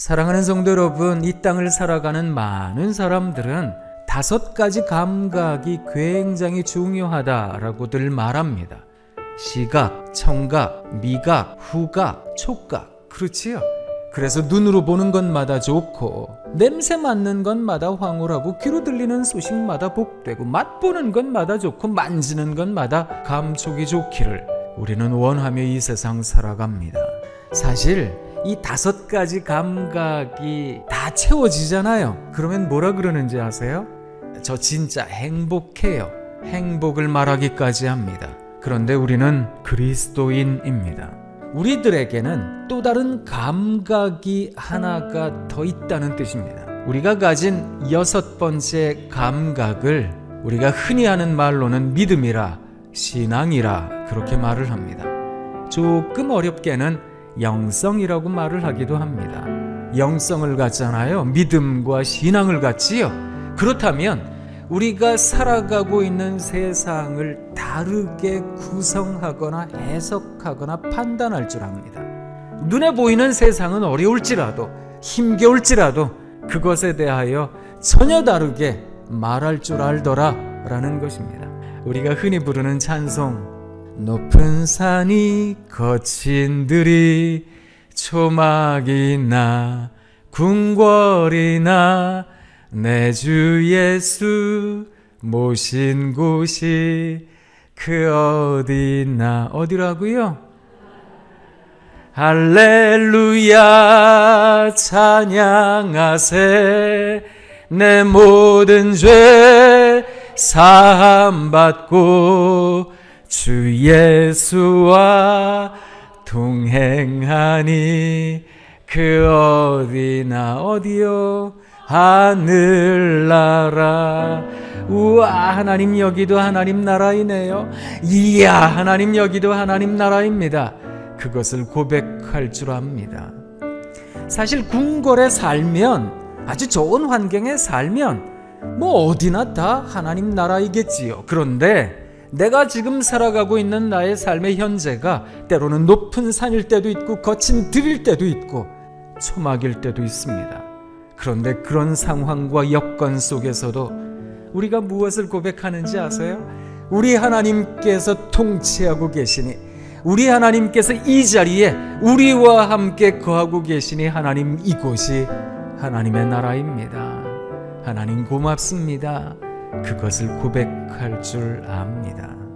사랑하는 성도 여러분, 이 땅을 살아가는 많은 사람들은 다섯 가지 감각이 굉장히 중요하다라고들 말합니다. 시각, 청각, 미각, 후각, 촉각. 그렇지요? 그래서 눈으로 보는 것마다 좋고 냄새 맡는 것마다 황홀하고 귀로 들리는 소식마다 복되고 맛보는 것마다 좋고 만지는 것마다 감촉이 좋기를 우리는 원하며 이 세상 살아갑니다. 사실 이 다섯 가지 감각이 다 채워지잖아요. 그러면 뭐라 그러는지 아세요? 저 진짜 행복해요. 행복을 말하기까지 합니다. 그런데 우리는 그리스도인입니다. 우리들에게는 또 다른 감각이 하나가 더 있다는 뜻입니다. 우리가 가진 여섯 번째 감각을 우리가 흔히 하는 말로는 믿음이라 신앙이라 그렇게 말을 합니다. 조금 어렵게는 영성이라고 말을 하기도 합니다. 영성을 갖잖아요. 믿음과 신앙을 갖지요. 그렇다면 우리가 살아가고 있는 세상을 다르게 구성하거나 해석하거나 판단할 줄 압니다. 눈에 보이는 세상은 어려울지라도 힘겨울지라도 그것에 대하여 전혀 다르게 말할 줄 알더라 라는 것입니다. 우리가 흔히 부르는 찬송 높은 산이 거친 들이 초막이나 궁궐이나 내 주 예수 모신 곳이 그 어디나 어디라고요? 할렐루야 찬양하세 내 모든 죄 사함 받고 주 예수와 동행하니 그 어디나 어디요? 하늘나라. 우와 하나님 여기도 하나님 나라이네요. 이야 하나님 여기도 하나님 나라입니다. 그것을 고백할 줄 압니다. 사실 궁궐에 살면 아주 좋은 환경에 살면 뭐 어디나 다 하나님 나라이겠지요. 그런데 내가 지금 살아가고 있는 나의 삶의 현재가 때로는 높은 산일 때도 있고 거친 들일 때도 있고 초막일 때도 있습니다. 그런데 그런 상황과 여건 속에서도 우리가 무엇을 고백하는지 아세요? 우리 하나님께서 통치하고 계시니 우리 하나님께서 이 자리에 우리와 함께 거하고 계시니 하나님 이곳이 하나님의 나라입니다. 하나님 고맙습니다. 그것을 고백할 줄 압니다.